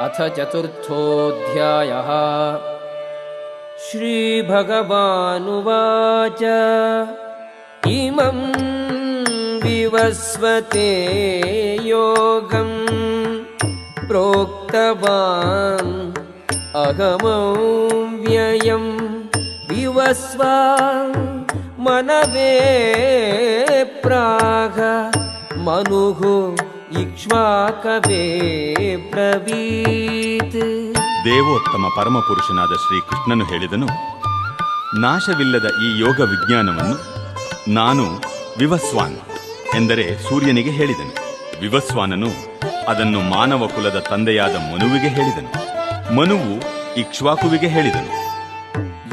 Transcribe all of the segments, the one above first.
अथ चतुर्थोऽध्यायः। श्रीभगवानुवाच। इमं विवस्वते योगं प्रोक्तवान् अगमव्ययं विवस्वा मनवे प्राग। मनुः ಇಕ್ಷ್ವಾಕವೇ ಪ್ರವೀತ್ ದೇವೋತ್ತಮ ಪರಮಪುರುಷನಾದ ಶ್ರೀಕೃಷ್ಣನು ಹೇಳಿದನು ನಾಶವಿಲ್ಲದ ಈ ಯೋಗ ವಿಜ್ಞಾನವನ್ನು ನಾನು ವಿವಸ್ವಾನ್ ಎಂದರೆ ಸೂರ್ಯನಿಗೆ ಹೇಳಿದನು. ವಿವಸ್ವಾನನು ಅದನ್ನು ಮಾನವ ಕುಲದ ತಂದೆಯಾದ ಮನುವಿಗೆ ಹೇಳಿದನು. ಮನುವು ಇಕ್ಷ್ವಾಕುವಿಗೆ ಹೇಳಿದನು.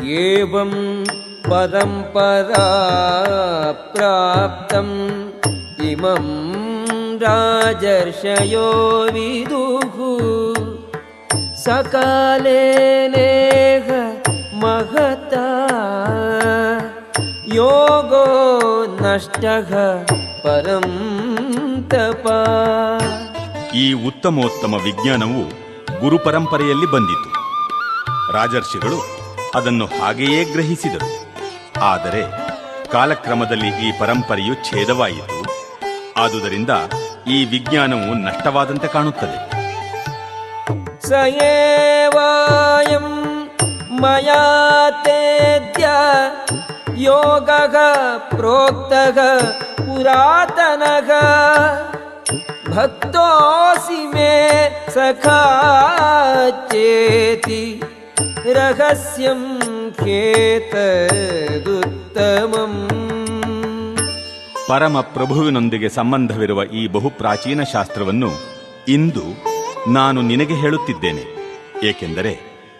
ಏವಂ ಪರಂಪರಾ ಪ್ರಾಪ್ತಂ ಇಮಂ राजर्षयो विदुः सकालेनेह महता योगो नष्टः परं तपा ಈ ಉತ್ತಮೋತ್ತಮ ವಿಜ್ಞಾನವು ಗುರು ಪರಂಪರೆಯಲ್ಲಿ ಬಂದಿತು ರಾಜರ್ಷಿಗಳು ಅದನ್ನು ಹಾಗೆಯೇ ಗ್ರಹಿಸಿದರು ಆದರೆ ಕಾಲಕ್ರಮದಲ್ಲಿ ಈ ಪರಂಪರೆಯು ಛೇದವಾಯಿತು ಆದುದರಿಂದ ಈ ವಿಜ್ಞಾನವು ನಷ್ಟವಾದಂತೆ ಕಾಣುತ್ತದೆ ಸಯೇವಾಯಂ ಮಯಾತೇದ್ಯ ಯೋಗ ಪ್ರೋಕ್ತ ಪುರಾತನ ಭಕ್ತೋಸಿ ಮೇ ಸಖಾ ಚೇತಿ ರಹಸ್ಯಂ ಕೇತದುತ್ತಮಂ ಪರಮ ಪ್ರಭುವಿನೊಂದಿಗೆ ಸಂಬಂಧವಿರುವ ಈ ಬಹು ಪ್ರಾಚೀನ ಶಾಸ್ತ್ರವನ್ನು ಇಂದು ನಾನು ನಿನಗೆ ಹೇಳುತ್ತಿದ್ದೇನೆ. ಏಕೆಂದರೆ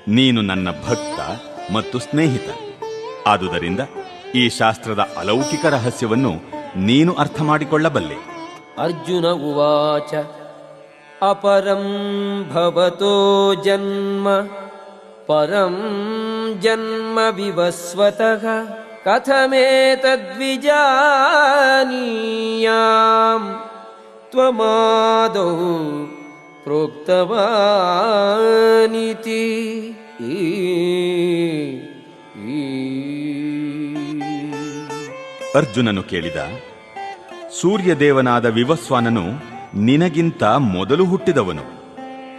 ನೀನು ನನ್ನ ಭಕ್ತ ಮತ್ತು ಸ್ನೇಹಿತ. ಆದುದರಿಂದ ಈ ಶಾಸ್ತ್ರದ ಅಲೌಕಿಕ ರಹಸ್ಯವನ್ನು ನೀನು ಅರ್ಥ ಮಾಡಿಕೊಳ್ಳಬಲ್ಲೆ ಅರ್ಜುನ ಉವಾಚ, ಅಪರಂ ಭವತೋ ಜನ್ಮ, ಪರಂ ಜನ್ಮ ವಿವಸ್ವತಃ कथमेतद्विजानीयाम् त्वमादौ प्रोक्तवानिति ಅರ್ಜುನನು ಕೇಳಿದ ಸೂರ್ಯದೇವನಾದ ವಿವಸ್ವಾನನು ನಿನಗಿಂತ ಮೊದಲು ಹುಟ್ಟಿದವನು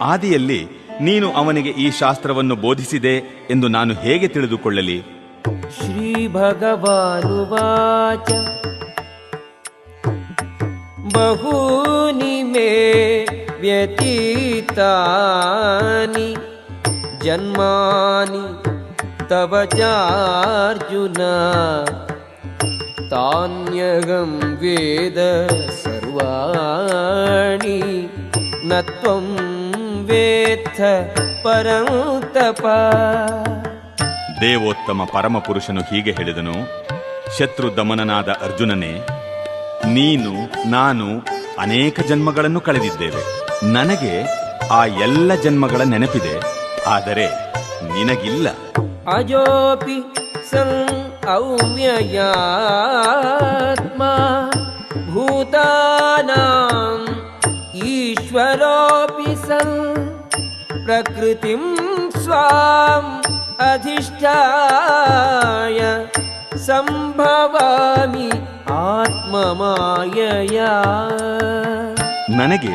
ಆದಿಯಲ್ಲಿ ನೀನು ಅವನಿಗೆ ಈ ಶಾಸ್ತ್ರವನ್ನು ಬೋಧಿಸಿದೆ ಎಂದು ನಾನು ಹೇಗೆ ತಿಳಿದುಕೊಳ್ಳಲಿ श्रीभगवानुवाच। बहूनि मे व्यतीतानि जन्मानि तव चार्जुन। तान्यगं वेद सर्वाणि न त्वं वेत्थ परं तपा ದೇವೋತ್ತಮ ಪರಮಪುರುಷನು ಹೀಗೆ ಹೇಳಿದನು, ಶತ್ರು ದಮನನಾದ ಅರ್ಜುನನೇ, ನೀನು, ನಾನು ಅನೇಕ ಜನ್ಮಗಳನ್ನು ಕಳೆದಿದ್ದೇವೆ. ನನಗೆ ಆ ಎಲ್ಲ ಜನ್ಮಗಳ ನೆನಪಿದೆ. ಆದರೆ ನಿನಗಿಲ್ಲ. ಅಜೋಪಿ ಸಂ ಅವ್ಯಯಾತ್ಮ, ಭೂತಾನಾಂ ಈಶ್ವರೋಪಿ ಸಂ ಪ್ರಕೃತಿಂ ಸ್ವಾಂ अधिष्ठाय सम्भवामि आत्ममायया ನನಗೆ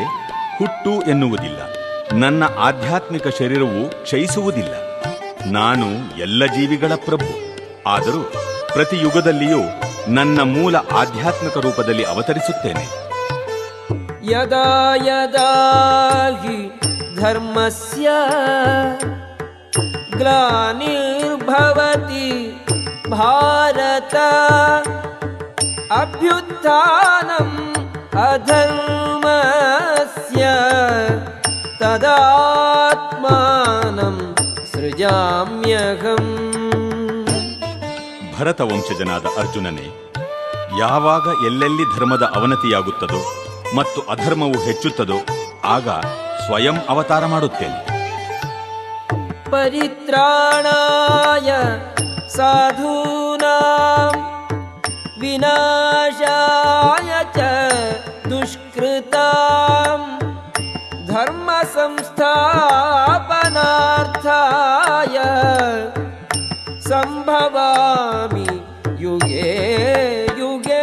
ಹುಟ್ಟು ಎನ್ನುವುದಿಲ್ಲ ನನ್ನ ಆಧ್ಯಾತ್ಮಿಕ ಶರೀರವು ಕ್ಷಯಿಸುವುದಿಲ್ಲ ನಾನು ಎಲ್ಲ ಜೀವಿಗಳ ಪ್ರಭು ಆದರೂ ಪ್ರತಿ ಯುಗದಲ್ಲಿಯೂ ನನ್ನ ಮೂಲ ಆಧ್ಯಾತ್ಮಿಕ ರೂಪದಲ್ಲಿ ಅವತರಿಸುತ್ತೇನೆ यदा यदा हि धर्मस्य ग्लानिर्भवति भारत अभ्युत्थानम् अधर्मस्य तदात्मानं सृजाम्यहम् ಭರತ ವಂಶಜನಾದ ಅರ್ಜುನನೇ ಯಾವಾಗ ಎಲ್ಲೆಲ್ಲಿ ಧರ್ಮದ ಅವನತಿಯಾಗುತ್ತದೋ ಮತ್ತು ಅಧರ್ಮವು ಹೆಚ್ಚುತ್ತದೋ ಆಗ ಸ್ವಯಂ ಅವತಾರ ಮಾಡುತ್ತೇನೆ परित्राणाय साधूनां विनाशाय च दुष्कृतां ಧರ್ಮ ಸಂಸ್ಥಾಪನಾರ್ಥಾಯ ಸಂಭವಾಮಿ ಯುಗೇ ಯುಗೇ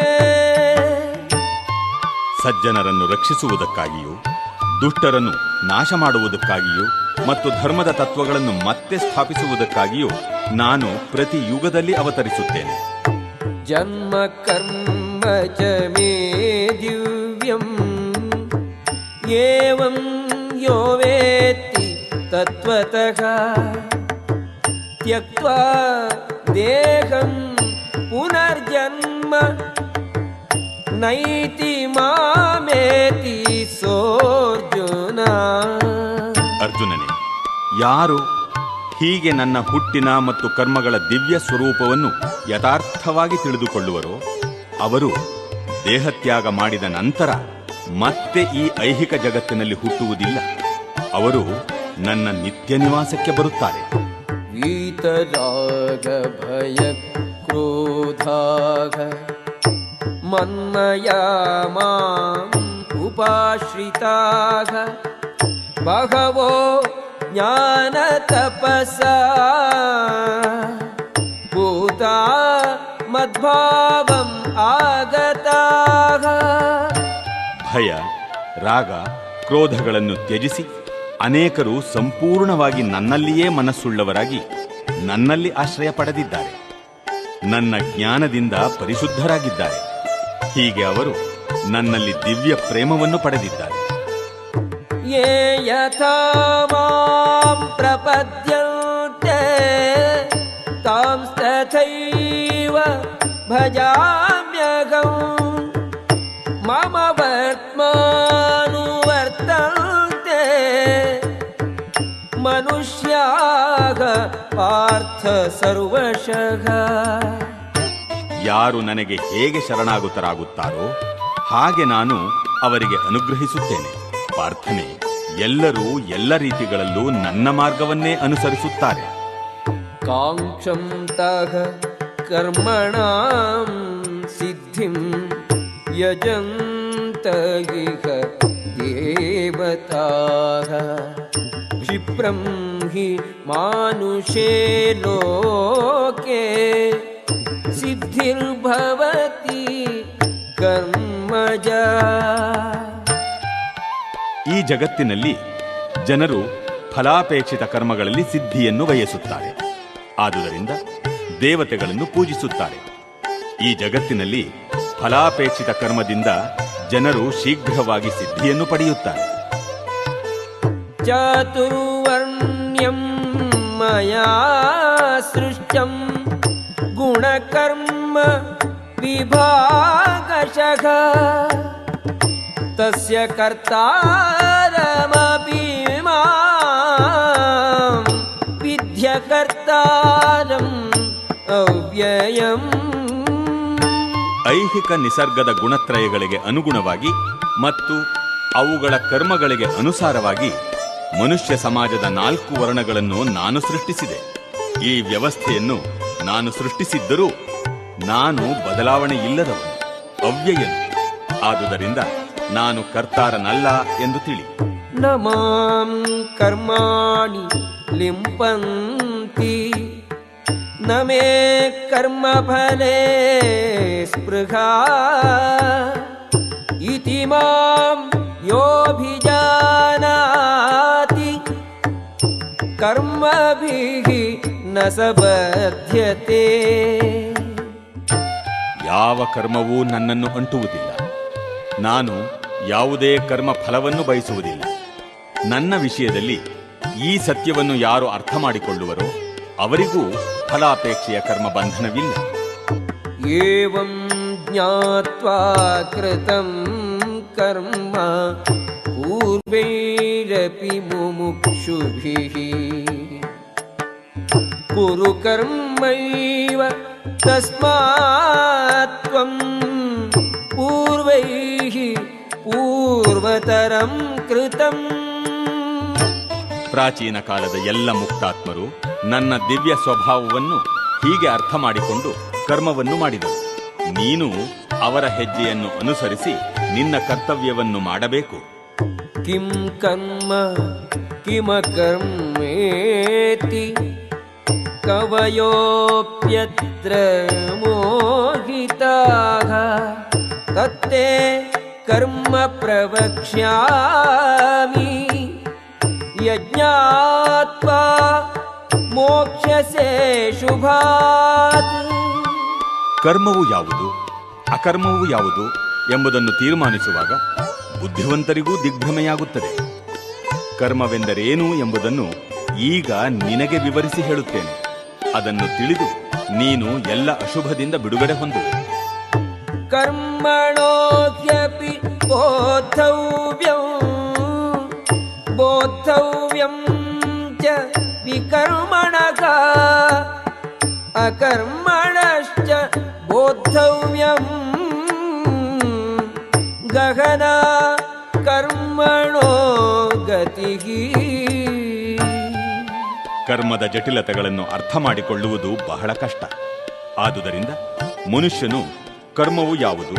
ಸಜ್ಜನರನ್ನು ರಕ್ಷಿಸುವುದಕ್ಕಾಗಿಯೂ ದುಷ್ಟರನ್ನು ನಾಶ ಮಾಡುವುದಕ್ಕಾಗಿಯೂ ಮತ್ತು ಧರ್ಮದ ತತ್ವಗಳನ್ನು ಮತ್ತೆ ಸ್ಥಾಪಿಸುವುದಕ್ಕಾಗಿಯೂ ನಾನು ಪ್ರತಿ ಯುಗದಲ್ಲಿ ಅವತರಿಸುತ್ತೇನೆ. ಜನ್ಮ ಕರ್ಮ ಚ ದಿವ್ಯಂ ಏವಂ ಯೋ ತತ್ವತಃ ತ್ಯಕ್ವಾ ದೇಹಂ ಪುನರ್ಜನ್ಮ ನೈತಿ ಮಾಮೇತಿ ಸೋರ್ಜುನ ಅರ್ಜುನನೇ, ಯಾರು ಹೀಗೆ ನನ್ನ ಹುಟ್ಟಿನ ಮತ್ತು ಕರ್ಮಗಳ ದಿವ್ಯ ಸ್ವರೂಪವನ್ನು ಯಥಾರ್ಥವಾಗಿ ತಿಳಿದುಕೊಳ್ಳುವರೋ, ಅವರು ದೇಹತ್ಯಾಗ ಮಾಡಿದ ನಂತರ ಮತ್ತೆ ಈ ಐಹಿಕ ಜಗತ್ತಿನಲ್ಲಿ ಹುಟ್ಟುವುದಿಲ್ಲ. ಅವರು ನನ್ನ ನಿತ್ಯ ನಿವಾಸಕ್ಕೆ ಬರುತ್ತಾರೆ. ಭಯ ಕ್ರೋಧಾಗ ಮನ್ನಯ ಮಾಂ ಉಪಾಶ್ರಿತಾಗ बहवो ज्ञानतपसा भूता मद्भावम् आगताः ಭಯ ರಾಗ ಕ್ರೋಧಗಳನ್ನು ತ್ಯಜಿಸಿ ಅನೇಕರು ಸಂಪೂರ್ಣವಾಗಿ ನನ್ನಲ್ಲಿಯೇ ಮನಸ್ಸುಳ್ಳವರಾಗಿ ನನ್ನಲ್ಲಿ ಆಶ್ರಯ ಪಡೆದಿದ್ದಾರೆ ನನ್ನ ಜ್ಞಾನದಿಂದ ಪರಿಶುದ್ಧರಾಗಿದ್ದಾರೆ ಹೀಗೆ ಅವರು ನನ್ನಲ್ಲಿ ದಿವ್ಯ ಪ್ರೇಮವನ್ನು ಪಡೆದಿದ್ದಾರೆ ये यथा मां प्रपद्यन्ते तांस्तथैव भजाम्यहम् मम वर्त्मानुवर्तन्ते मनुष्याः पार्थ सर्वशः ಯಾರು ನನಗೆ ಹೇಗೆ ಶರಣಾಗುತ್ತರಾಗುತ್ತಾರೋ ಹಾಗೆ ನಾನು ಅವರಿಗೆ ಅನುಗ್ರಹಿಸುತ್ತೇನೆ ಪ್ರಾರ್ಥನೆ ಎಲ್ಲರೂ ಎಲ್ಲ ರೀತಿಗಳಲ್ಲೂ ನನ್ನ ಮಾರ್ಗವನ್ನೇ ಅನುಸರಿಸುತ್ತಾರೆ काङ्क्षन्तः कर्मणां सिद्धिं यजन्त इह देवताः क्षिप्रं हि मानुषे लोके सिद्धिर्भवति कर्मजा ಈ ಜಗತ್ತಿನಲ್ಲಿ ಜನರು ಫಲಾಪೇಕ್ಷಿತ ಕರ್ಮಗಳಲ್ಲಿ ಸಿದ್ಧಿಯನ್ನು ಬಯಸುತ್ತಾರೆ. ಆದುದರಿಂದ ದೇವತೆಗಳನ್ನು ಪೂಜಿಸುತ್ತಾರೆ. ಈ ಜಗತ್ತಿನಲ್ಲಿ ಫಲಾಪೇಕ್ಷಿತ ಕರ್ಮದಿಂದ ಜನರು ಶೀಘ್ರವಾಗಿ ಸಿದ್ಧಿಯನ್ನು ಪಡೆಯುತ್ತಾರೆ. ಚತುರ್ವರ್ಣ್ಯಂ ಮಯಾ ಸೃಷ್ಟಂ ಗುಣಕರ್ಮ ವಿಭಾಗಶಃ. तस्य कर्तारमपि मां विद्यकर्तारम् अव्ययम् ಐಹಿಕ ನಿಸರ್ಗದ ಗುಣತ್ರಯಗಳಿಗೆ ಅನುಗುಣವಾಗಿ ಮತ್ತು ಅವುಗಳ ಕರ್ಮಗಳಿಗೆ ಅನುಸಾರವಾಗಿ ಮನುಷ್ಯ ಸಮಾಜದ ನಾಲ್ಕು ವರ್ಣಗಳನ್ನು ನಾನು ಸೃಷ್ಟಿಸಿದೆ ಈ ವ್ಯವಸ್ಥೆಯನ್ನು ನಾನು ಸೃಷ್ಟಿಸಿದ್ದರೂ ನಾನು ಬದಲಾವಣೆ ಇಲ್ಲದವನು ಅವ್ಯಯನು ಆದುದರಿಂದ ನಾನು ಕರ್ತಾರನಲ್ಲ ಎಂದು ತಿಳಿ. ನಮಾಂ ಕರ್ಮಾಣಿ ಲಿಂಪಂತಿ. ನಮೇ ಕರ್ಮ ಫಲೇ ಸ್ಪೃಹ. ಇತಿ ಮಾಂ ಯೋಭಿಜಾನಾತಿ. ಕರ್ಮಭಿಹಿ ನ ಸಬಧ್ಯತೆ. ಯಾವ ಕರ್ಮವೂ ನನ್ನನ್ನು ಅಂಟುವುದಿಲ್ಲ. ನಾನು ಯಾವುದೇ ಕರ್ಮ ಫಲವನ್ನು ಬಯಸುವುದಿಲ್ಲ. ನನ್ನ ವಿಷಯದಲ್ಲಿ ಈ ಸತ್ಯವನ್ನು ಯಾರು ಅರ್ಥ ಮಾಡಿಕೊಳ್ಳುವರೋ ಅವರಿಗೂ ಫಲಾಪೇಕ್ಷೆಯ ಕರ್ಮ ಬಂಧನವಿಲ್ಲ ಏವಂ ಕರ್ಮ ಪೂರ್ವೈರಪಿ ಮುಮುಕ್ಷುಭಿಃ. ಕುರು ಕರ್ಮೈವ ತಸ್ಮಾತ್ವಂ पूर्वैः पूर्वतरं कृतम् ಪ್ರಾಚೀನ ಕಾಲದ ಎಲ್ಲ ಮುಕ್ತಾತ್ಮರು ನನ್ನ ದಿವ್ಯ ಸ್ವಭಾವವನ್ನು ಹೀಗೆ ಅರ್ಥ ಮಾಡಿಕೊಂಡು ಕರ್ಮವನ್ನು ಮಾಡಿದರು ನೀನು ಅವರ ಹೆಜ್ಜೆಯನ್ನು ಅನುಸರಿಸಿ ನಿನ್ನ ಕರ್ತವ್ಯವನ್ನು ಮಾಡಬೇಕು किं कर्म किमकर्मेति कवयोऽप्यत्र मोहिताः तत्ते कर्म प्रवक्ष्यामि यज्ञात्वा मोक्ष्यसे शुभात् ಕರ್ಮವು ಯಾವುದು ಅಕರ್ಮವು ಯಾವುದು ಎಂಬುದನ್ನು ತೀರ್ಮಾನಿಸುವಾಗ ಬುದ್ಧಿವಂತರಿಗೂ ದಿಗ್ಭ್ರಮೆಯಾಗುತ್ತದೆ ಕರ್ಮವೆಂದರೇನು ಎಂಬುದನ್ನು ಈಗ ನಿನಗೆ ವಿವರಿಸಿ ಹೇಳುತ್ತೇನೆ ಅದನ್ನು ತಿಳಿದು ನೀನು ಎಲ್ಲ ಅಶುಭದಿಂದ ಬಿಡುಗಡೆ ಹೊಂದುವೆ कर्मणो ह्यपि बोद्धव्यं बोद्धव्यं च विकर्मणः अकर्मणश्च बोद्धव्यम् गहना कर्मणो गतिः ಕರ್ಮದ ಜಟಿಲತೆಗಳನ್ನು ಅರ್ಥ ಮಾಡಿಕೊಳ್ಳುವುದು ಬಹಳ ಕಷ್ಟ ಆದುದರಿಂದ ಮನುಷ್ಯನು ಕರ್ಮವು ಯಾವುದು?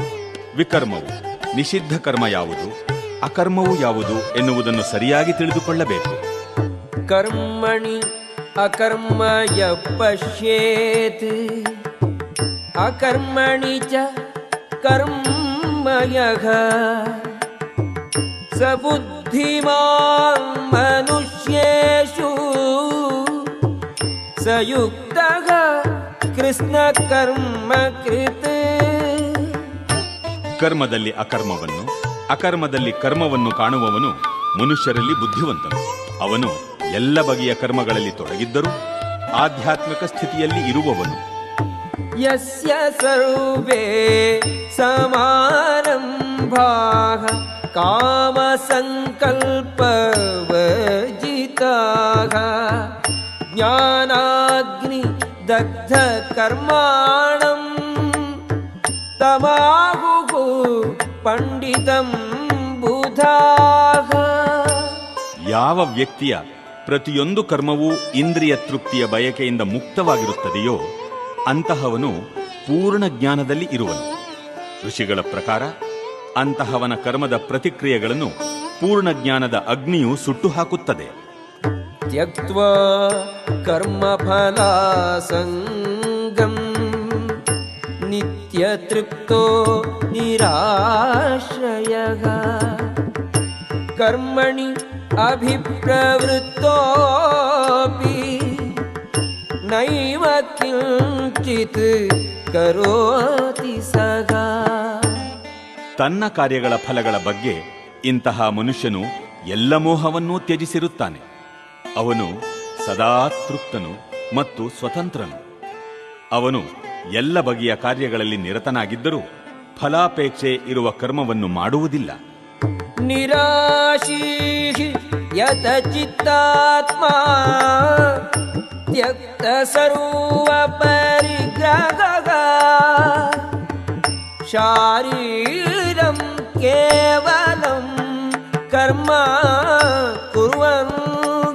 ವಿಕರ್ಮವು, ನಿಷಿದ್ಧ ಕರ್ಮ ಯಾವುದು? ಅಕರ್ಮವು ಯಾವುದು ಎನ್ನುವುದನ್ನು ಸರಿಯಾಗಿ ತಿಳಿದುಕೊಳ್ಳಬೇಕು. ಕರ್ಮಣಿ ಅಕರ್ಮ ಪಶ್ಯೇತ್ ಅಕರ್ಮಣಿ ಚ ಕರ್ಮಯ ಸಬುದ್ಧಿಮಾನ್ ಮನುಷ್ಯೇಷು. ಸಯುಕ್ತ ಕೃಷ್ಣ ಕರ್ಮ ಕೃತೇ. ಕರ್ಮದಲ್ಲಿ ಅಕರ್ಮವನ್ನು, ಅಕರ್ಮದಲ್ಲಿ ಕರ್ಮವನ್ನು ಕಾಣುವವನು ಮನುಷ್ಯರಲ್ಲಿ ಬುದ್ಧಿವಂತನು. ಅವನು ಎಲ್ಲ ಬಗೆಯ ಕರ್ಮಗಳಲ್ಲಿ ತೊಡಗಿದ್ದರೂ ಆಧ್ಯಾತ್ಮಿಕ ಸ್ಥಿತಿಯಲ್ಲಿ ಇರುವವನು. ಯಸ್ಯ ಸ್ವರೂಪೇ ಸಮಾರಂಭಾ ಕಾಮ ಸಂಕಲ್ಪ ಜ್ಞಾನಾಗ್ನಿ ದಗ್ಧ ಕರ್ಮಾಣ तमाहुः पण्डितं बुधाः ಯಾವ ವ್ಯಕ್ತಿಯ ಪ್ರತಿಯೊಂದು ಕರ್ಮವೂ ಇಂದ್ರಿಯ ತೃಪ್ತಿಯ ಬಯಕೆಯಿಂದ ಮುಕ್ತವಾಗಿರುತ್ತದೆಯೋ ಅಂತಹವನು ಪೂರ್ಣ ಜ್ಞಾನದಲ್ಲಿ ಇರುವನು ಋಷಿಗಳ ಪ್ರಕಾರ ಅಂತಹವನ ಕರ್ಮದ ಪ್ರತಿಕ್ರಿಯೆಗಳನ್ನು ಪೂರ್ಣ ಜ್ಞಾನದ ಅಗ್ನಿಯು ಸುಟ್ಟು ಹಾಕುತ್ತದೆ त्यक्त्वा कर्मफलासङ्गम् नित्यतृप्तो निराश्रयः कर्मणि अभिप्रवृत्तोऽपि नैव किञ्चित् करोति सः ತನ್ನ ಕಾರ್ಯಗಳ ಫಲಗಳ ಬಗ್ಗೆ ಇಂತಹ ಮನುಷ್ಯನು ಎಲ್ಲ ಮೋಹವನ್ನೂ ತ್ಯಜಿಸಿರುತ್ತಾನೆ ಅವನು ಸದಾ ತೃಪ್ತನು ಮತ್ತು ಸ್ವತಂತ್ರನು ಅವನು ಎಲ್ಲ ಬಗೆಯ ಕಾರ್ಯಗಳಲ್ಲಿ ನಿರತನಾಗಿದ್ದರೂ ಫಲಾಪೇಕ್ಷೆ ಇರುವ ಕರ್ಮವನ್ನು ಮಾಡುವುದಿಲ್ಲ. ನಿರಾಶೀ ಯತ ಚಿತ್ತಾತ್ಮ ತ್ಯಕ್ತ ಸರ್ವ ಪರಿಗ್ರಹ ಶಾರೀರಂ ಕೇವಲಂ ಕರ್ಮ ಕುರ್ವನ್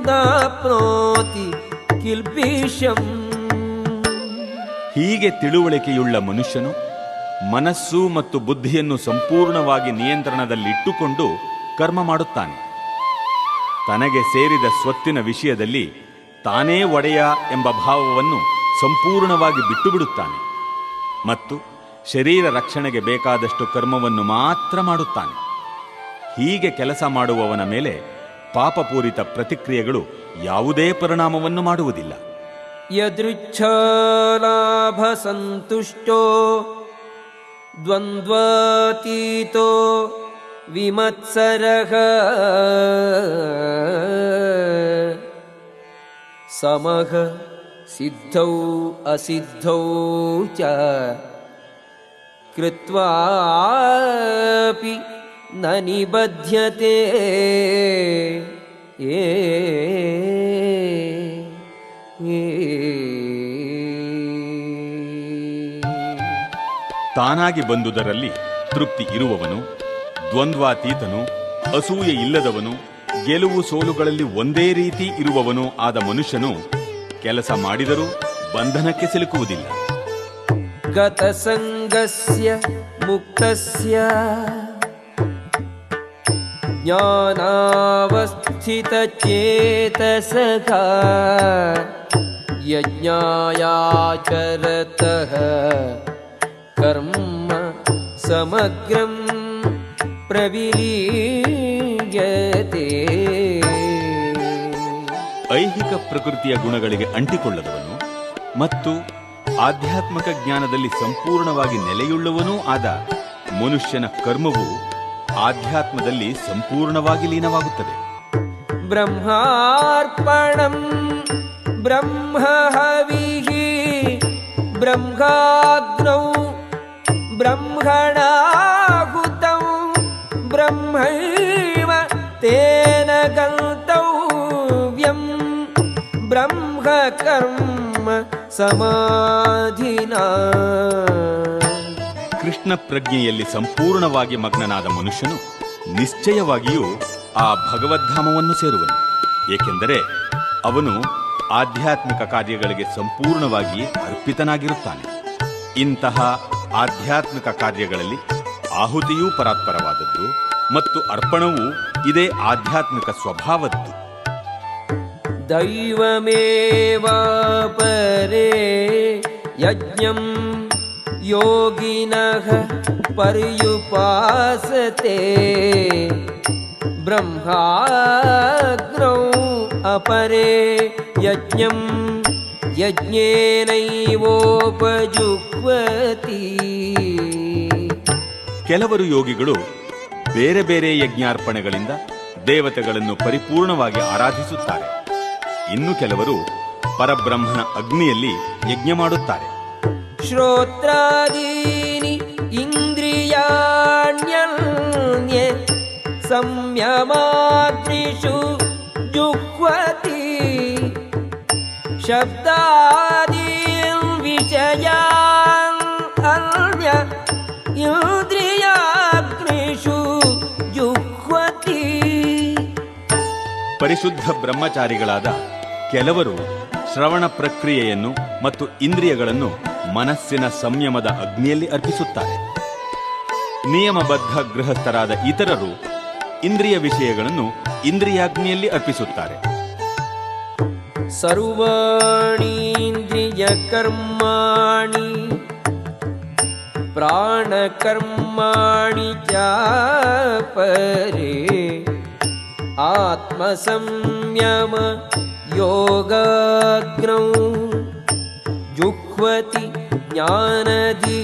ಪ್ರಾಪ್ನೋತಿ ಕಿಲ್ಬಿಷಂ ಹೀಗೆ ತಿಳುವಳಿಕೆಯುಳ್ಳ ಮನುಷ್ಯನು ಮನಸ್ಸು ಮತ್ತು ಬುದ್ಧಿಯನ್ನು ಸಂಪೂರ್ಣವಾಗಿ ನಿಯಂತ್ರಣದಲ್ಲಿಟ್ಟುಕೊಂಡು ಕರ್ಮ ಮಾಡುತ್ತಾನೆ. ತನಗೆ ಸೇರಿದ ಸ್ವತ್ತಿನ ವಿಷಯದಲ್ಲಿ ತಾನೇ ಒಡೆಯ ಎಂಬ ಭಾವವನ್ನು ಸಂಪೂರ್ಣವಾಗಿ ಬಿಟ್ಟುಬಿಡುತ್ತಾನೆ ಮತ್ತು ಶರೀರ ರಕ್ಷಣೆಗೆ ಬೇಕಾದಷ್ಟು ಕರ್ಮವನ್ನು ಮಾತ್ರ ಮಾಡುತ್ತಾನೆ. ಹೀಗೆ ಕೆಲಸ ಮಾಡುವವನ ಮೇಲೆ ಪಾಪಪೂರಿತ ಪ್ರತಿಕ್ರಿಯೆಗಳು ಯಾವುದೇ ಪರಿಣಾಮವನ್ನು ಮಾಡುವುದಿಲ್ಲ. यदृच्छलाभसन्तुष्टो द्वन्द्वातीतो विमत्सरः। समः सिद्धौ असिद्धौ च कृत्वापि न निबध्यते। ए ತಾನಾಗಿ ಬಂದುದರಲ್ಲಿ ತೃಪ್ತಿ ಇರುವವನು, ದ್ವಂದ್ವಾತೀತನು, ಅಸೂಯೆ ಇಲ್ಲದವನು, ಗೆಲುವು ಸೋಲುಗಳಲ್ಲಿ ಒಂದೇ ರೀತಿ ಇರುವವನು ಆದ ಮನುಷ್ಯನು ಕೆಲಸ ಮಾಡಿದರೂ ಬಂಧನಕ್ಕೆ ಸಿಲುಕುವುದಿಲ್ಲ. ಗತಸಂಗಸ್ಯ ಮುಕ್ತಸ್ಯ ಜ್ಞಾನಾವಸ್ಥಿತಚೇತಸಃ ಯಜ್ಞಾಯಾಚರತಃ कर्म समग्रं प्रविलीयते ಐಹಿಕ ಪ್ರಕೃತಿಯ ಗುಣಗಳಿಗೆ ಅಂಟಿಕೊಳ್ಳದವನು ಮತ್ತು ಆಧ್ಯಾತ್ಮಿಕ ಜ್ಞಾನದಲ್ಲಿ ಸಂಪೂರ್ಣವಾಗಿ ನೆಲೆಯುಳ್ಳವನೂ ಆದ ಮನುಷ್ಯನ ಕರ್ಮವು ಆಧ್ಯಾತ್ಮದಲ್ಲಿ ಸಂಪೂರ್ಣವಾಗಿ ಲೀನವಾಗುತ್ತದೆ ब्रह्मार्पणं ब्रह्महविः ब्रह्माग्नौ ब्रह्मणाहुतौ ब्रह्मैव तेन गन्तव्यं ब्रह्मकर्म समाधिना ಕೃಷ್ಣ ಪ್ರಜ್ಞೆಯಲ್ಲಿ ಸಂಪೂರ್ಣವಾಗಿ ಮಗ್ನನಾದ ಮನುಷ್ಯನು ನಿಶ್ಚಯವಾಗಿಯೂ ಆ ಭಗವದ್ಧಾಮವನ್ನು ಸೇರುವನು ಏಕೆಂದರೆ ಅವನು ಆಧ್ಯಾತ್ಮಿಕ ಕಾರ್ಯಗಳಿಗೆ ಸಂಪೂರ್ಣವಾಗಿ ಅರ್ಪಿತನಾಗಿರುತ್ತಾನೆ ಇಂತಹ ಆಧ್ಯಾತ್ಮಿಕ ಕಾರ್ಯಗಳಲ್ಲಿ ಆಹುತಿಯೂ ಪರಾತ್ಪರವಾದದ್ದು ಮತ್ತು ಅರ್ಪಣವೂ ಇದೇ ಆಧ್ಯಾತ್ಮಿಕ ಸ್ವಭಾವದ್ದು. ದೈವಮೇವಾಪರೇ ಯಜ್ಞಂ ಯೋಗಿನಃ ಪರ್ಯುಪಾಸತೆ. ಬ್ರಹ್ಮಾಗ್ರೌ ಅಪರೇ ಯಜ್ಞಂ ಯಜ್ಞೇನೈವೋಪಜುಕ್ವತಿ ಕೆಲವರು ಯೋಗಿಗಳು ಬೇರೆ ಬೇರೆ ಯಜ್ಞಾರ್ಪಣೆಗಳಿಂದ ದೇವತೆಗಳನ್ನು ಪರಿಪೂರ್ಣವಾಗಿ ಆರಾಧಿಸುತ್ತಾರೆ. ಇನ್ನು ಕೆಲವರು ಪರಬ್ರಹ್ಮನ ಅಗ್ನಿಯಲ್ಲಿ ಯಜ್ಞ ಮಾಡುತ್ತಾರೆ. ಶ್ರೋತ್ರಾದೀನಿ ಇಂದ್ರಿಯಾಣ್ಯ ಸಂಯಮಾದ್ರಿಷು ಜುಕ್ವತಿ शब्दादीन् विषयान् अन्य इन्द्रियाग्निषु जुह्वति ಪರಿಶುದ್ಧ ಬ್ರಹ್ಮಚಾರಿಗಳಾದ ಕೆಲವರು ಶ್ರವಣ ಪ್ರಕ್ರಿಯೆಯನ್ನು ಮತ್ತು ಇಂದ್ರಿಯಗಳನ್ನು ಮನಸ್ಸಿನ ಸಂಯಮದ ಅಗ್ನಿಯಲ್ಲಿ ಅರ್ಪಿಸುತ್ತಾರೆ ನಿಯಮಬದ್ಧ ಗೃಹಸ್ಥರಾದ ಇತರರು ಇಂದ್ರಿಯ ವಿಷಯಗಳನ್ನು ಇಂದ್ರಿಯಾಗ್ನಿಯಲ್ಲಿ ಅರ್ಪಿಸುತ್ತಾರೆ सर्वाणीन्द्रियकर्माणि प्राणकर्माणि चापरे आत्मसंयम योगाग्नौ जुह्वति ज्ञानदीपिते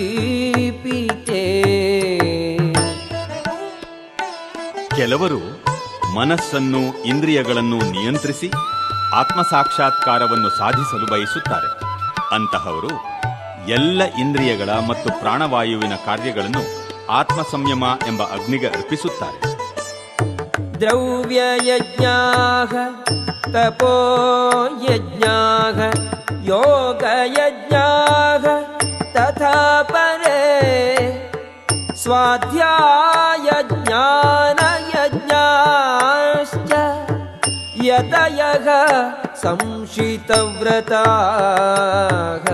ಕೆಲವರು ಮನಸ್ಸನ್ನು ಇಂದ್ರಿಯಗಳನ್ನು ನಿಯಂತ್ರಿಸಿ ಆತ್ಮಸಾಕ್ಷಾತ್ಕಾರವನ್ನು ಸಾಧಿಸಲು ಬಯಸುತ್ತಾರೆ ಅಂತಹವರು ಎಲ್ಲ ಇಂದ್ರಿಯಗಳ ಮತ್ತು ಪ್ರಾಣವಾಯುವಿನ ಕಾರ್ಯಗಳನ್ನು ಆತ್ಮ ಸಂಯಮ ಎಂಬ ಅಗ್ನಿಗೆ ಅರ್ಪಿಸುತ್ತಾರೆ द्रव्ययज्ञाः तपोयज्ञाः योगयज्ञाः तथा परे स्वाध्यायज्ञानयज्ञाश्च यतयः संशितव्रताः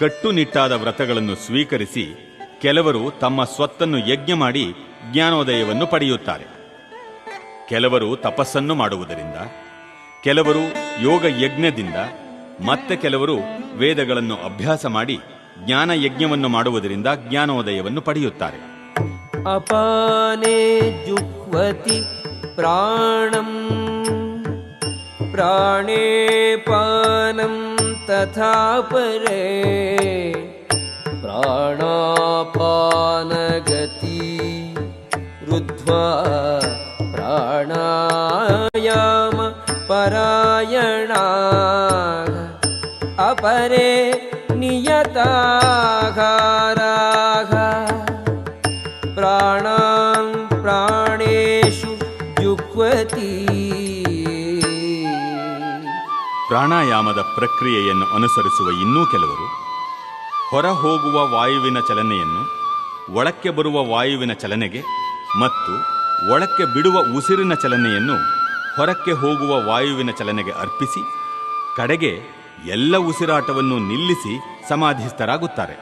ಕಟ್ಟುನಿಟ್ಟಾದ ವ್ರತಗಳನ್ನು ಸ್ವೀಕರಿಸಿ ಕೆಲವರು ತಮ್ಮ ಸ್ವತ್ತನ್ನು ಯಜ್ಞ ಮಾಡಿ ಜ್ಞಾನೋದಯವನ್ನು ಪಡೆಯುತ್ತಾರೆ ಕೆಲವರು ತಪಸ್ಸನ್ನು ಮಾಡುವುದರಿಂದ ಕೆಲವರು ಯೋಗ ಯಜ್ಞದಿಂದ ಮತ್ತೆ ಕೆಲವರು ವೇದಗಳನ್ನು ಅಭ್ಯಾಸ ಮಾಡಿ ಜ್ಞಾನ ಯಜ್ಞವನ್ನು ಮಾಡುವುದರಿಂದ ಜ್ಞಾನೋದಯವನ್ನು ಪಡೆಯುತ್ತಾರೆ अपाने जुह्वति प्राणम् प्राणे पानं तथा परे प्राणापानगति रुद्ध्वा प्राणायाम परायणाः अपरे नियताहाराः ಪ್ರಾಣಾಯಾಮದ ಪ್ರಕ್ರಿಯೆಯನ್ನು ಅನುಸರಿಸುವ ಇನ್ನೂ ಕೆಲವರು ಹೊರ ಹೋಗುವ ವಾಯುವಿನ ಚಲನೆಯನ್ನು, ಒಳಕ್ಕೆ ಬರುವ ವಾಯುವಿನ ಚಲನೆಗೆ ಮತ್ತು ಒಳಕ್ಕೆ ಬಿಡುವ ಉಸಿರಿನ ಚಲನೆಯನ್ನು ಹೊರಕ್ಕೆ ಹೋಗುವ ವಾಯುವಿನ ಚಲನೆಗೆ ಅರ್ಪಿಸಿ, ಕಡೆಗೆ ಎಲ್ಲ ಉಸಿರಾಟವನ್ನು ನಿಲ್ಲಿಸಿ ಸಮಾಧಿಸ್ಥರಾಗುತ್ತಾರೆ.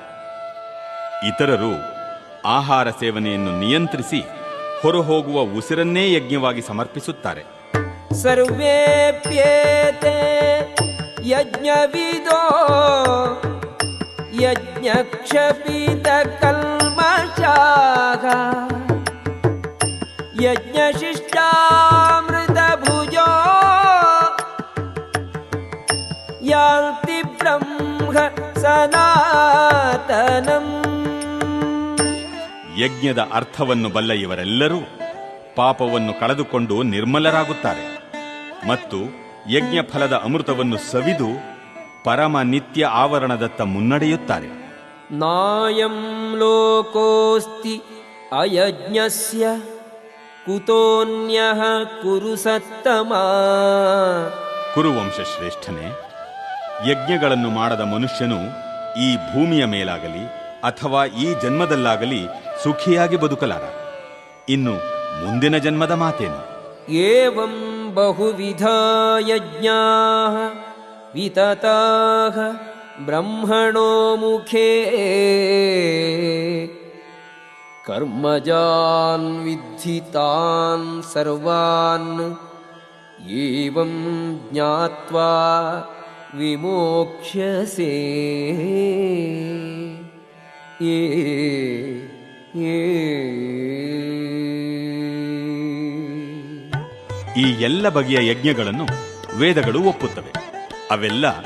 ಇತರರು ಆಹಾರ ಸೇವನೆಯನ್ನು ನಿಯಂತ್ರಿಸಿ ಹೊರಹೋಗುವ ಉಸಿರನ್ನೇ ಯಜ್ಞವಾಗಿ ಸಮರ್ಪಿಸುತ್ತಾರೆ. सर्वेऽप्येते यज्ञविदो यज्ञक्षपितकल्मषाः यज्ञशिष्टामृतभुजो यान्ति ब्रह्म सनातनम् ಯಜ್ಞದ ಅರ್ಥವನ್ನು ಬಲ್ಲ ಇವರೆಲ್ಲರೂ ಪಾಪವನ್ನು ಕಳೆದುಕೊಂಡು ನಿರ್ಮಲರಾಗುತ್ತಾರೆ ಮತ್ತು ಯಜ್ಞಫಲದ ಅಮೃತವನ್ನು ಸವಿದು ಪರಮ ನಿತ್ಯ ಆವರಣದತ್ತ ಮುನ್ನಡೆಯುತ್ತಾರೆ. ನಾಯಂ ಲೋಕೋಸ್ತಿ ಅಯಜ್ಞಸ್ಯ ಕುತೋನ್ಯಃ ಕುರು ಸತ್ತಮ. ಕುರುವಂಶ ಶ್ರೇಷ್ಠನೇ ಯಜ್ಞಗಳನ್ನು ಮಾಡದ ಮನುಷ್ಯನು ಈ ಭೂಮಿಯ ಮೇಲಾಗಲಿ ಅಥವಾ ಈ ಜನ್ಮದಲ್ಲಾಗಲಿ ಸುಖಿಯಾಗಿ ಬದುಕಲಾರ. ಇನ್ನು ಮುಂದಿನ ಜನ್ಮದ ಮಾತೇನು? ಏವಂ बहुविधा यज्ञाः वितताः ब्रह्मणो मुखे। कर्मजान् विद्धितान् सर्वान् एवं ज्ञात्वा विमोक्ष्यसे। ये ये ಈ ಎಲ್ಲ ಬಗೆಯ ಯಜ್ಞಗಳನ್ನು ವೇದಗಳು ಒಪ್ಪುತ್ತವೆ. ಅವೆಲ್ಲ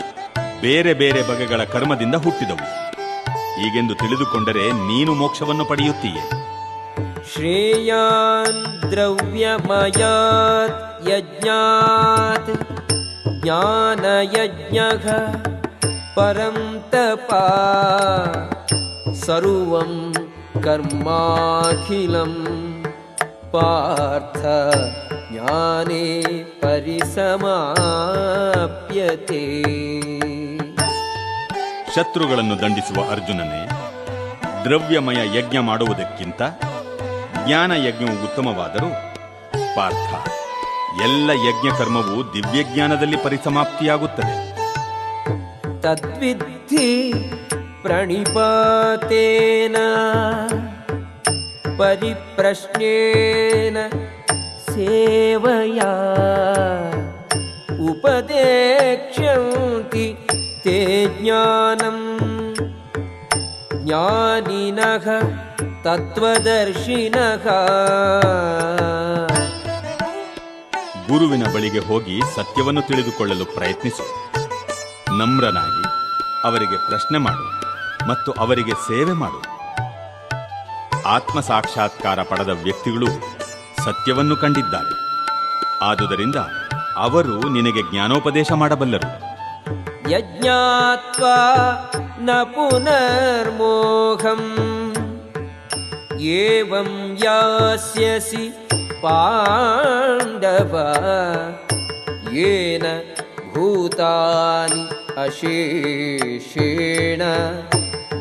ಬೇರೆ ಬೇರೆ ಬಗೆಗಳ ಕರ್ಮದಿಂದ ಹುಟ್ಟಿದವು. ಈಗೆಂದು ತಿಳಿದುಕೊಂಡರೆ ನೀನು ಮೋಕ್ಷವನ್ನು ಪಡೆಯುತ್ತೀಯೆ. ಶ್ರೇಯಾನ್ ದ್ರವ್ಯಮಯಾತ್ ಯಜ್ಞಾತ್ ಜ್ಞಾನಯಜ್ಞ ಪರಂ ಸರ್ವಂ ಕರ್ಮಾಖಿಲಂ ಪಾರ್ಥ ज्ञाने परिसमाप्यते ಶತ್ರುಗಳನ್ನು ದಂಡಿಸುವ ಅರ್ಜುನನೇ ದ್ರವ್ಯಮಯ ಯಜ್ಞ ಮಾಡುವುದಕ್ಕಿಂತ ಜ್ಞಾನ ಯಜ್ಞವು ಉತ್ತಮವಾದರೂ ಪಾರ್ಥ ಎಲ್ಲ ಯಜ್ಞ ಕರ್ಮವು ದಿವ್ಯಜ್ಞಾನದಲ್ಲಿ ಪರಿಸಮಾಪ್ತಿಯಾಗುತ್ತದೆ तद्विद्धि प्रणिपातेन परिप्रश्नेन सेवया उपदेक्ष्यन्ति ते ज्ञानम् ज्ञानिनः तत्त्वदर्शिनः ಗುರುವಿನ ಬಳಿಗೆ ಹೋಗಿ ಸತ್ಯವನ್ನು ತಿಳಿದುಕೊಳ್ಳಲು ಪ್ರಯತ್ನಿಸು ನಮ್ರನಾಗಿ ಅವರಿಗೆ ಪ್ರಶ್ನೆ ಮಾಡು ಮತ್ತು ಅವರಿಗೆ ಸೇವೆ ಮಾಡು ಆತ್ಮ ಸಾಕ್ಷಾತ್ಕಾರ ಪಡೆದ ವ್ಯಕ್ತಿಗಳು ಸತ್ಯವನ್ನು ಕಂಡಿದ್ದಾರೆ ಆದುದರಿಂದ ಅವರು ನಿನಗೆ ಜ್ಞಾನೋಪದೇಶ ಮಾಡಬಲ್ಲರು यज्ञात्वा न पुनर्मोहम् एवं यास्यसि पाण्डव येन भूतानि अशेषेण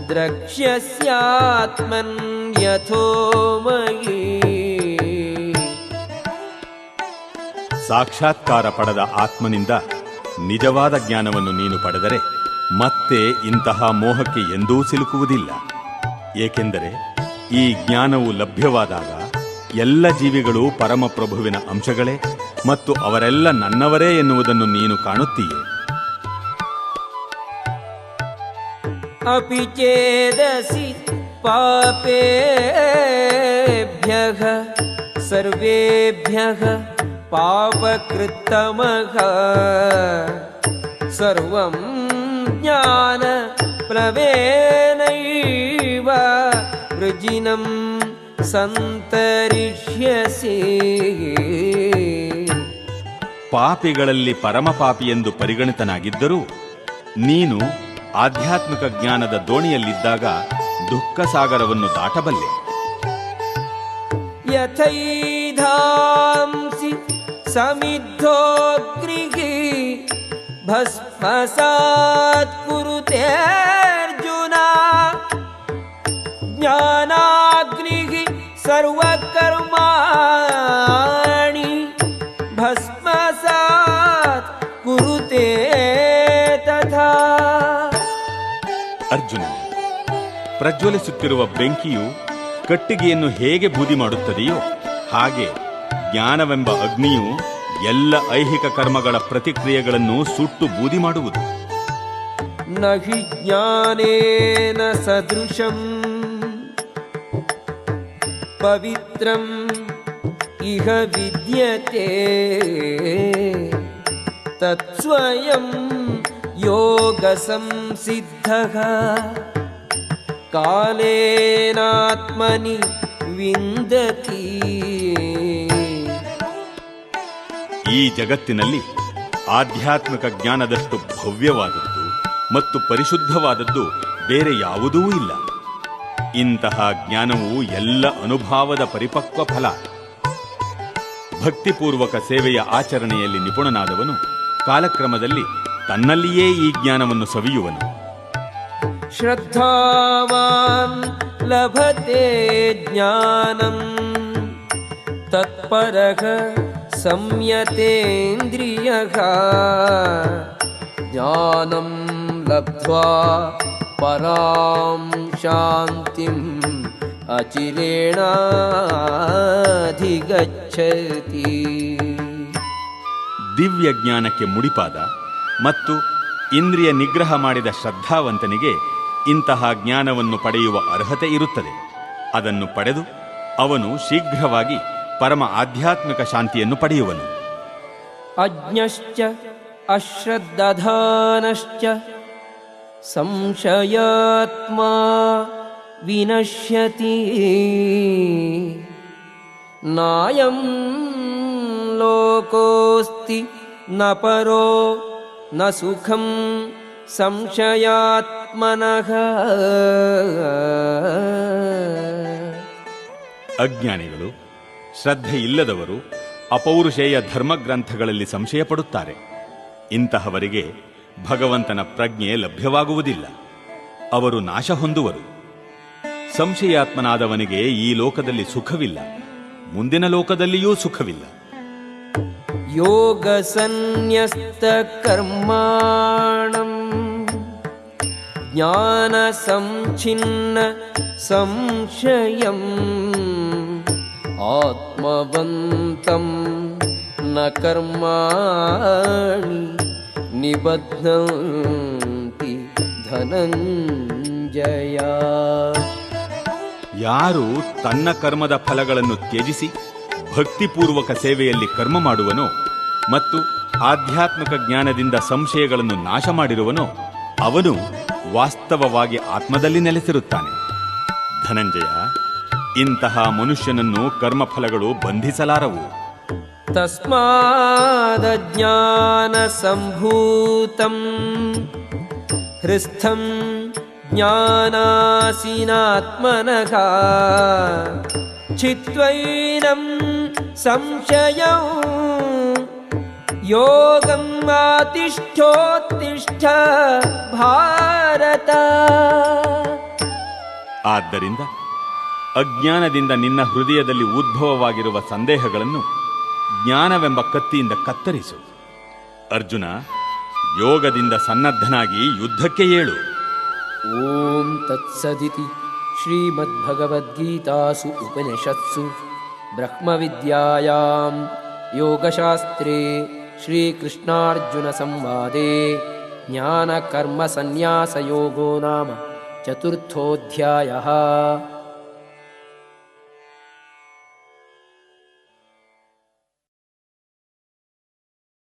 द्रक्ष्यस्यात्मन् यथो मयि ಸಾಕ್ಷಾತ್ಕಾರ ಪಡೆದ ಆತ್ಮನಿಂದ ನಿಜವಾದ ಜ್ಞಾನವನ್ನು ನೀನು ಪಡೆದರೆ ಮತ್ತೆ ಇಂತಹ ಮೋಹಕ್ಕೆ ಎಂದೂ ಸಿಲುಕುವುದಿಲ್ಲ. ಏಕೆಂದರೆ ಈ ಜ್ಞಾನವು ಲಭ್ಯವಾದಾಗ ಎಲ್ಲ ಜೀವಿಗಳು ಪರಮಪ್ರಭುವಿನ ಅಂಶಗಳೇ ಮತ್ತು ಅವರೆಲ್ಲ ನನ್ನವರೇ ಎನ್ನುವುದನ್ನು ನೀನು ಕಾಣುತ್ತೀಯ. ಅಪಿಚೇದಸಿ ಪಾಪೇಭ್ಯ ಸರ್ವೇಭ್ಯ पापकृत्तमः सर्वं ज्ञानप्लवेनैव वृजिनं सन्तरिष्यसि ಪಾಪಿಗಳಲ್ಲಿ ಪರಮಪಾಪಿ ಎಂದು ಪರಿಗಣಿತನಾಗಿದ್ದರೂ ನೀನು ಆಧ್ಯಾತ್ಮಿಕ ಜ್ಞಾನದ ದೋಣಿಯಲ್ಲಿದ್ದಾಗ ದುಃಖ ಸಾಗರವನ್ನು ದಾಟಬಲ್ಲೆ यथैधांसि समिद्धोऽग्निः भस्मसात् कुरुते अर्जुन ज्ञानाग्निः सर्वकर्माणि भस्मसात् कुरुते तथा ಅರ್ಜುನ ಪ್ರಜ್ವಲಿಸುತ್ತಿರುವ ಬೆಂಕಿಯು ಕಟ್ಟಿಗೆಯನ್ನು ಹೇಗೆ ಬೂದಿ ಮಾಡುತ್ತದೆಯೋ ಹಾಗೆ ಜ್ಞಾನವೆಂಬ ಅಗ್ನಿಯು ಎಲ್ಲ ಐಹಿಕ ಕರ್ಮಗಳ ಪ್ರತಿಕ್ರಿಯೆಗಳನ್ನು ಸುಟ್ಟು ಬೂದಿ ಮಾಡುವುದು. ನಹಿ ಜ್ಞಾನೇನ ಸದೃಶಂ ಪವಿತ್ರಂ ಇಹ ವಿದ್ಯತೆ ತತ್ಸ್ವಯಂ ಯೋಗ ಸಂಸಿದ್ಧ ಕಾಲೇನಾತ್ಮನಿ ವಿಂದತಿ. ಈ ಜಗತ್ತಿನಲ್ಲಿ ಆಧ್ಯಾತ್ಮಿಕ ಜ್ಞಾನದಷ್ಟು ಭವ್ಯವಾದದ್ದು ಮತ್ತು ಪರಿಶುದ್ಧವಾದದ್ದು ಬೇರೆ ಯಾವುದೂ ಇಲ್ಲ. ಇಂತಹ ಜ್ಞಾನವು ಎಲ್ಲ ಅನುಭಾವದ ಪರಿಪಕ್ವ ಫಲ. ಭಕ್ತಿಪೂರ್ವಕ ಸೇವೆಯ ಆಚರಣೆಯಲ್ಲಿ ನಿಪುಣನಾದವನು ಕಾಲಕ್ರಮದಲ್ಲಿ ತನ್ನಲ್ಲಿಯೇ ಈ ಜ್ಞಾನವನ್ನು ಸವಿಯುವನು. ಶ್ರದ್ಧಾವಾನ್ ಲಭತೆ ಜ್ಞಾನಂ ತತ್ಪರಗ संयतेन्द्रियः ज्ञानं लब्ध्वा परां शान्तिम् अचिरेणाधिगच्छति ದಿವ್ಯ ಜ್ಞಾನಕ್ಕೆ ಮುಡಿಪಾದ ಮತ್ತು ಇಂದ್ರಿಯ ನಿಗ್ರಹ ಮಾಡಿದ ಶ್ರದ್ಧಾವಂತನಿಗೆ ಇಂತಹ ಜ್ಞಾನವನ್ನು ಪಡೆಯುವ ಅರ್ಹತೆ ಇರುತ್ತದೆ ಅದನ್ನು ಪಡೆದು ಅವನು ಶೀಘ್ರವಾಗಿ ಪರಮ ಆಧ್ಯಾತ್ಮಿಕ ಶಾಂತಿಯನ್ನು ಪಡೆಯುವನು. ಅಜ್ಞಶ್ಚ ಅಶ್ರದ್ಧಾನಶ್ಚ ಸಂಶಯಾತ್ಮಾ ವಿನಶ್ಯತಿ. ನಾಯಂ ಲೋಕೋಸ್ತಿ ನ ಪರೋ ನ ಸುಖಂ ಸಂಶಯಾತ್ಮನಃ. ಅಜ್ಞಾನಿಗಳು ಶ್ರದ್ಧೆ ಇಲ್ಲದವರು ಅಪೌರುಷೇಯ ಧರ್ಮಗ್ರಂಥಗಳಲ್ಲಿ ಸಂಶಯ ಪಡುತ್ತಾರೆ ಇಂತಹವರಿಗೆ ಭಗವಂತನ ಪ್ರಜ್ಞೆ ಲಭ್ಯವಾಗುವುದಿಲ್ಲ. ಅವರು ನಾಶ ಹೊಂದುವರು. ಸಂಶಯಾತ್ಮನಾದವನಿಗೆ ಈ ಲೋಕದಲ್ಲಿ ಸುಖವಿಲ್ಲ. ಮುಂದಿನ ಲೋಕದಲ್ಲಿಯೂ ಸುಖವಿಲ್ಲ. ಯೋಗ ಸನ್ಯಸ್ತ ಕರ್ಮಾಣಂ ಜ್ಞಾನ ಸಂಚಿನ್ನ ಸಂಶಯಂ आत्मवन्तं न कर्माणि निबध्नन्ति धनञ्जया ಯಾರು ತನ್ನ ಕರ್ಮದ ಫಲಗಳನ್ನು ತ್ಯಜಿಸಿ ಭಕ್ತಿಪೂರ್ವಕ ಸೇವೆಯಲ್ಲಿ ಕರ್ಮ ಮಾಡುವನೋ ಮತ್ತು ಆಧ್ಯಾತ್ಮಿಕ ಜ್ಞಾನದಿಂದ ಸಂಶಯಗಳನ್ನು ನಾಶ ಮಾಡಿರುವನೋ ಅವನು ವಾಸ್ತವವಾಗಿ ಆತ್ಮದಲ್ಲಿ ನೆಲೆಸಿರುತ್ತಾನೆ ಧನಂಜಯ ಇಂತಹ ಮನುಷ್ಯನನ್ನು ಕರ್ಮಫಲಗಳು ಬಂಧಿಸಲಾರವು. ತಸ್ಮಾದ ಜ್ಞಾನ ಸಂಭೂತಂ ಹೃಸ್ಥಂ ಜ್ಞಾನಾಸೀನಾತ್ಮನಃ ಚಿತ್ವೈನಂ ಸಂಶಯ ಯೋಗಂ ಮಾತಿಷ್ಠೋತ್ತಿಷ್ಠ ಭಾರತ. ಆದ್ದರಿಂದ ಅಜ್ಞಾನದಿಂದ ನಿನ್ನ ಹೃದಯದಲ್ಲಿ ಉದ್ಭವವಾಗಿರುವ ಸಂದೇಹಗಳನ್ನು ಜ್ಞಾನವೆಂಬ ಕತ್ತಿಯಿಂದ ಕತ್ತರಿಸು. ಅರ್ಜುನ, ಯೋಗದಿಂದ ಸನ್ನದ್ಧನಾಗಿ ಯುದ್ಧಕ್ಕೆ ಏಳು. ಓಂ ತತ್ಸದಿತಿ ಶ್ರೀಮದ್ಭಗವದ್ಗೀತಾಸು ಉಪನಿಷತ್ಸು. ಬ್ರಹ್ಮವಿದ್ಯಾಯಾಂ ಯೋಗಶಾಸ್ತ್ರೇ ಶ್ರೀಕೃಷ್ಣಾರ್ಜುನ ಸಂವಾದೆ. ಜ್ಞಾನಕರ್ಮಸನ್ಯಾಸಯೋಗೋ ನಾಮ ಚತುರ್ಥೋಧ್ಯಾಯ.